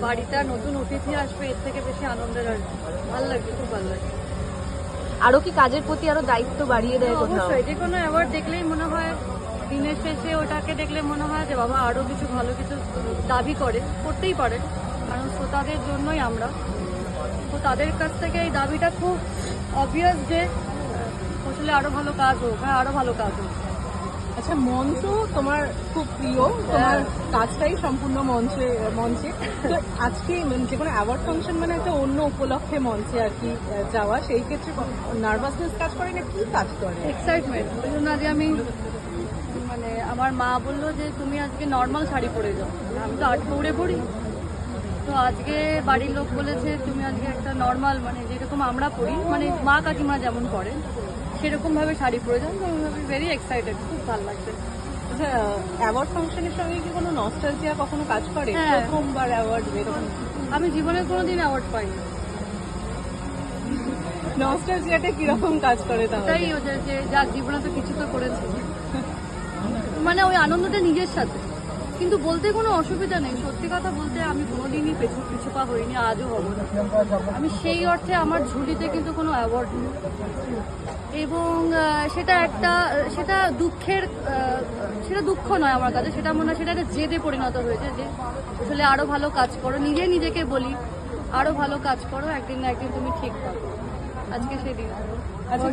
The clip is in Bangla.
বাড়িতে আর নতুন অতিথি আসবে এর থেকে বেশি আনন্দের আর ভালো লাগছে খুব ভালো লাগছে আরও কি কাজের প্রতি আরও দায়িত্ব বাড়িয়ে দেয় কোথাও? অবশ্যই যে কোনো অ্যাওয়ার্ড দেখলেই মনে হয় দিনের শেষে ওটাকে দেখলে মনে হয় যে বাবা আরও কিছু ভালো কিছু দাবি করে করতেই পারে। কারণ শ্রোতাদের জন্যই আমরা। তো তাদের কাছ থেকে এই দাবিটা খুব অবভিয়াস যে আসলে আরও ভালো কাজ হোক হ্যাঁ আরও ভালো কাজ হোক। আচ্ছা মন তো তোমার খুব প্রিয়। তোমার কাজটাই সম্পূর্ণ মঞ্চে মঞ্চে। তো আজকে যে কোনো অ্যাওয়ার্ড ফাংশন মানে একটা অন্য উপলক্ষে মঞ্চে আর কি যাওয়া, সেই ক্ষেত্রে নার্ভাসনেস কাজ করে না? কি কাজ করে? এক্সাইটমেন্ট ওই জন্য আজকে আমি মানে আমার মা বলল যে তুমি আজকে নর্মাল শাড়ি পরে যাও। আমি তো আট পরে পড়ি। তো আজকে বাড়ির লোক বলেছে, তুমি আজকে একটা নর্মাল মানে যেরকম আমরা পড়ি মানে মা কাকিমা যেমন পরে সেরকমভাবে শাড়ি পরে যাও। তো আমি ভেরি এক্সাইটেড খুব ভালো লাগছে। আচ্ছা অ্যাওয়ার্ড ফাংশনের সঙ্গে কি কোনো নস্টালজিয়া কখনো কাজ করে? হ্যাঁ। প্রথমবার অ্যাওয়ার্ড এরকম আমি জীবনে কোনোদিন অ্যাওয়ার্ড পাইনি। নস্টালজিয়াটা কীরকম কাজ করে তাহলে? তাই হচ্ছে যে যার জীবনে তো কিছু তো করেছে। মানে ওই আনন্দটা নিজের সাথে। কিন্তু বলতে কোনো অসুবিধা নেই। সত্যি কথা বলতে আমি কোনোদিনই পেছু পিছু পা হইনি আজও হব না। আমি সেই অর্থে আমার ঝুলিতে কিন্তু কোনো অ্যাওয়ার্ড নেই। এবং সেটা একটা, সেটা দুঃখের সেটা দুঃখ নয় আমার কাছে, সেটা মনে হয় সেটা একটা জেদে পরিণত হয়েছে যে আসলে আরও ভালো কাজ করো। নিজে নিজেকে বলি, আরও ভালো কাজ করো, একদিন না একদিন তুমি ঠিক পাবে। আজকে সেই দিন আচ্ছা